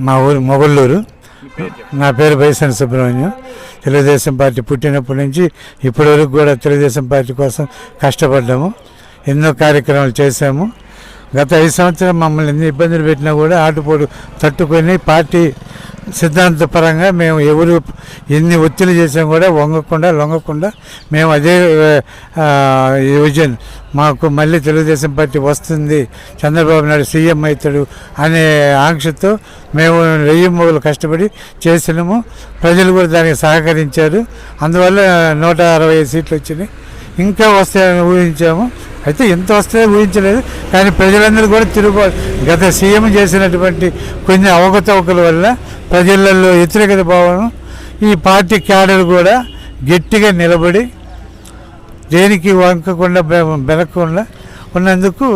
మా ఊరు మొగల్లూరు నా పేరు బైసన్ సుబ్రహ్మణ్యం. తెలుగుదేశం పార్టీ పుట్టినప్పటి నుంచి ఇప్పటి వరకు కూడా తెలుగుదేశం పార్టీ కోసం కష్టపడ్డాము. ఎన్నో కార్యక్రమాలు చేశాము. గత ఐదు సంవత్సరం మమ్మల్ని ఎన్ని ఇబ్బందులు పెట్టినా కూడా ఆటుపోటు తట్టుకొని పార్టీ సిద్ధాంతపరంగా మేము ఎవరు ఎన్ని ఒత్తిడి చేసాం కూడా వంగకుండా లొంగకుండా మేము అదే ఆ, యువజన్ మాకు మళ్ళీ తెలుగుదేశం పార్టీ వస్తుంది చంద్రబాబు నాయుడు సీఎం అవుతాడు అనే ఆంక్షతో మేము వెయ్యి మొగలు కష్టపడి చేసినాము. ప్రజలు కూడా దానికి సహకరించారు. అందువల్ల నూట అరవై సీట్లు వచ్చినాయి. ఇంకా వస్తాయని ఊహించాము. అయితే ఎంత వస్తే ఊహించలేదు. కానీ ప్రజలందరూ కూడా తిరుగు గత సీఎం చేసినటువంటి కొన్ని అవకతవకల వల్ల ప్రజలలో వ్యతిరేకత భావన ఈ పార్టీ క్యాడర్ కూడా గట్టిగా నిలబడి దేనికి వంకకుండా వెనకకుండా ఉన్నందుకు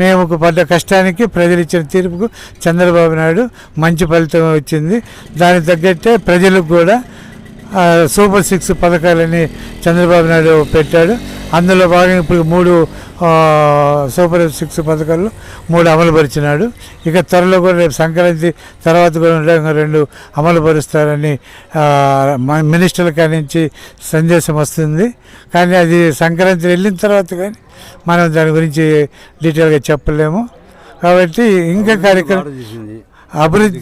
మేము ఒక పడ్డ కష్టానికి ప్రజలు ఇచ్చిన తీర్పుకు చంద్రబాబు నాయుడు మంచి ఫలితం వచ్చింది. దానికి తగ్గట్టే ప్రజలకు కూడా సూపర్ సిక్స్ పథకాలని చంద్రబాబు నాయుడు పెట్టాడు. అందులో భాగంగా ఇప్పుడు మూడు సూపర్ సిక్స్ పథకాలు మూడు అమలు పరిచినాడు ఇక త్వరలో కూడా రేపు సంక్రాంతి తర్వాత కూడా రెండు అమలు పరుస్తారని ఆ, మన మినిస్టర్ల కాడి నుంచి సందేశం వస్తుంది. కానీ అది సంక్రాంతి వెళ్ళిన తర్వాత కానీ మనం దాని గురించి డీటెయిల్గా చెప్పలేము. కాబట్టి ఇంకా కార్యక్రమం అభివృద్ధి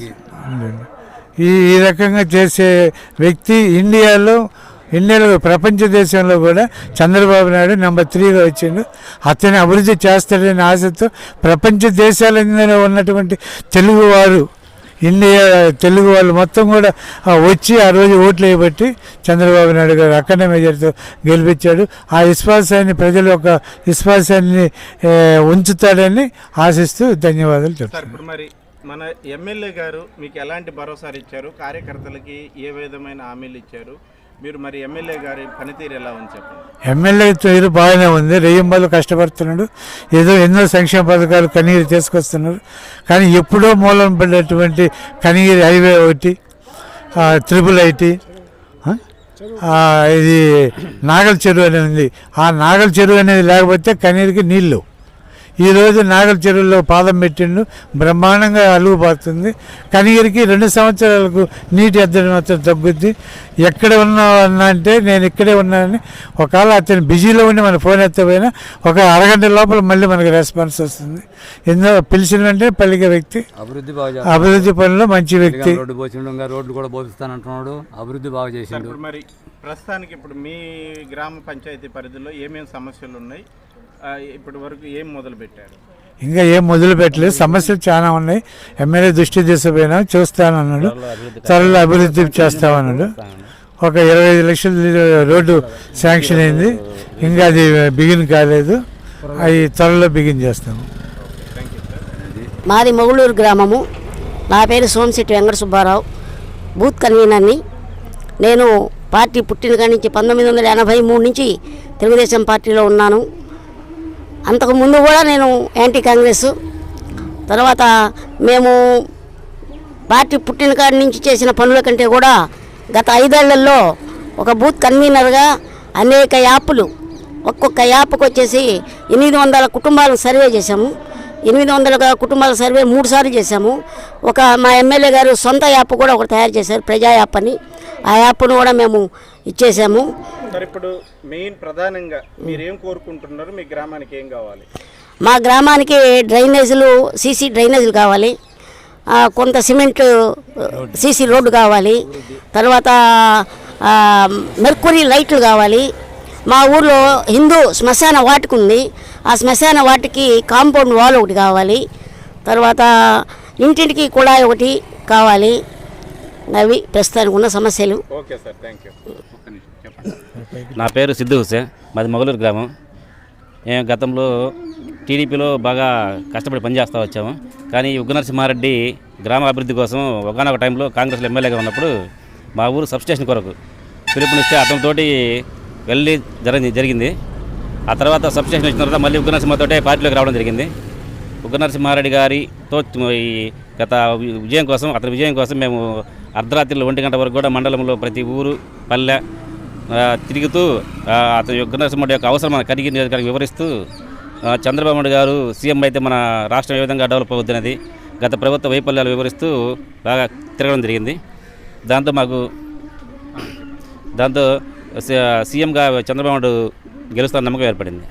ఈ ఈ రకంగా చేసే వ్యక్తి ఇండియాలో ఇండియాలో ప్రపంచ దేశంలో కూడా చంద్రబాబు నాయుడు నెంబర్ త్రీగా వచ్చిండు. అతని అభివృద్ధి చేస్తాడనే ఆశతో ప్రపంచ దేశాలందరూ ఉన్నటువంటి తెలుగువారు ఇండియా తెలుగు వాళ్ళు మొత్తం కూడా వచ్చి ఆ రోజు ఓట్లు వేయబట్టి చంద్రబాబు నాయుడు గారు అఖండ మెజార్టీతో గెలిపించాడు. ఆ విశ్వాసాన్ని ప్రజల యొక్క విశ్వాసాన్ని ఉంచుతాడని ఆశిస్తూ ధన్యవాదాలు చెప్తారు చెప్తాను మరి మన ఎమ్మెల్యే గారు మీకు ఎలాంటి భరోసాలు ఇచ్చారు? కార్యకర్తలకి ఏ విధమైన హామీలు ఇచ్చారు? మీరు మరి ఎమ్మెల్యే గారి పనితీరు ఎలా ఉంది చెప్పండి. ఎమ్మెల్యే తీరు బాగానే ఉంది. రెయ్యంబాలు కష్టపడుతున్నాడు. ఏదో ఎన్నో సంక్షేమ పథకాలు కనీరు తీసుకొస్తున్నారు. కానీ ఎప్పుడో మూలం పడినటువంటి కనిగిరి హైవే ఒకటి ఆ, త్రిపుల్ ఐటీ ఇది నాగల చెరువు అనేది ఉంది. ఆ నాగల చెరువు అనేది లేకపోతే కనీరికి నీళ్ళు ఈరోజు నాగల చెరువులో పాదం పెట్టిండు. బ్రహ్మాండంగా అలుగు పారుతుంది. కనిగిరికి రెండు సంవత్సరాలకు నీటి ఎద్దడి మాత్రం తగ్గుద్ది. ఎక్కడ ఉన్నా అంటే నేను ఇక్కడే ఉన్నానని ఒకవేళ అతను బిజీలో ఉండి మన ఫోన్ ఎత్తపోయినా ఒక అరగంట లోపల మళ్ళీ మనకు రెస్పాన్స్ వస్తుంది. ఎన్నో పిలిచిన వెంటనే పలికే వ్యక్తి అభివృద్ధి బాగా అభివృద్ధి పనిలో మంచి వ్యక్తి. రోడ్డు పోసిండు రోడ్లు కూడా పోపిస్తానంటున్నాడు. అభివృద్ధి బాగా చేసిండు. మరి ప్రస్తుతానికి ఇప్పుడు మీ గ్రామ పంచాయతీ పరిధిలో ఏమేమి సమస్యలు ఉన్నాయి? ఇప్పటి వరకు ఏం మొదలు పెట్టారు? ఇంకా ఏం మొదలు పెట్టలేదు. సమస్యలు చాలా ఉన్నాయి. ఎమ్మెల్యే దృష్టి తీసుకుపోయినా చూస్తానన్నాడు. త్వరలో అభివృద్ధి చేస్తామన్నాడు. ఒక ఇరవై ఐదు లక్షల రోడ్డు శాంక్షన్ అయింది. ఇంకా అది బిగిన్ కాలేదు. అవి త్వరలో బిగిన్ చేస్తాము మాది మొగుళూరు గ్రామము. నా పేరు సోమశెట్టి వెంకట సుబ్బారావు. బూత్ కన్వీనర్ని. నేను పార్టీ పుట్టిన కాడి నుంచి పంతొమ్మిది వందల ఎనభై మూడు నుంచి తెలుగుదేశం పార్టీలో ఉన్నాను. అంతకు ముందు కూడా నేను యాంటీ కాంగ్రెస్. తర్వాత మేము పార్టీ పుట్టిన కాడి నుంచి చేసిన పనుల కంటే కూడా గత ఐదేళ్ళలో ఒక బూత్ కన్వీనర్గా అనేక యాప్లు ఒక్కొక్క యాప్కి వచ్చేసి ఎనిమిది వందల కుటుంబాలను సర్వే చేశాము. ఎనిమిది వందల కుటుంబాల సర్వే మూడు సార్లు చేశాము. ఒక మా ఎమ్మెల్యే గారు సొంత యాప్ కూడా ఒకటి తయారు చేశారు ప్రజా యాప్ అని. ఆ యాప్ను కూడా మేము ఇచ్చేసాము. సార్ ఇప్పుడు మెయిన్ ప్రధానంగా మీరు ఏం కోరుకుంటున్నారు? మీ గ్రామానికి ఏం కావాలి? మా గ్రామానికి డ్రైనేజీలు సీసీ డ్రైనేజీలు కావాలి. ఆ, కొంత సిమెంట్ సీసీ రోడ్డు కావాలి. తర్వాత ఆ, మెర్కురీ లైట్లు కావాలి. మా ఊర్లో హిందూ శ్మశాన వాటికి ఉంది. ఆ శ్మశాన వాటికి కాంపౌండ్ వాల్ ఒకటి కావాలి. తర్వాత ఇంటింటికి కుళాయి ఒకటి కావాలి. అవి ప్రస్తుతానికి ఉన్న సమస్యలు. ఓకే సార్ థ్యాంక్ యూ నా పేరు సిద్ధు హుసేన్ మాది మొగలూరు గ్రామం. మేము గతంలో టీడీపీలో బాగా కష్టపడి పనిచేస్తూ వచ్చాము. కానీ ఈ గ్రామ అభివృద్ధి కోసం ఒకనొక టైంలో కాంగ్రెస్లో ఎమ్మెల్యేగా ఉన్నప్పుడు మా ఊరు సబ్స్టేషన్ కొరకు పిలుపునిస్తే అతనితోటి వెళ్ళి జరిగింది జరిగింది. ఆ తర్వాత సబ్స్టేషన్ వచ్చిన తర్వాత మళ్ళీ ఉగ్రనరసింహతోటే పార్టీలోకి రావడం జరిగింది. ఉగ్రనరసింహారెడ్డి గారితో ఈ గత వి- విజయం కోసం అతని విజయం కోసం మేము అర్ధరాత్రిలో ఒంటి గంట వరకు కూడా మండలంలో ప్రతి ఊరు పల్లె తిరుగుతూ అతని యొక్క నరసింహుడి యొక్క అవసరం కడిగి నియోజకవర్గం వివరిస్తూ చంద్రబాబు నాయుడు గారు సీఎం అయితే మన రాష్ట్రం ఏ విధంగా డెవలప్ అవుతున్నది గత ప్రభుత్వ వైఫల్యాలు వివరిస్తూ బాగా తిరగడం జరిగింది. దాంతో మాకు దాంతో సీఎంగా చంద్రబాబు నాయుడు గెలుస్తారని నమ్మకం ఏర్పడింది.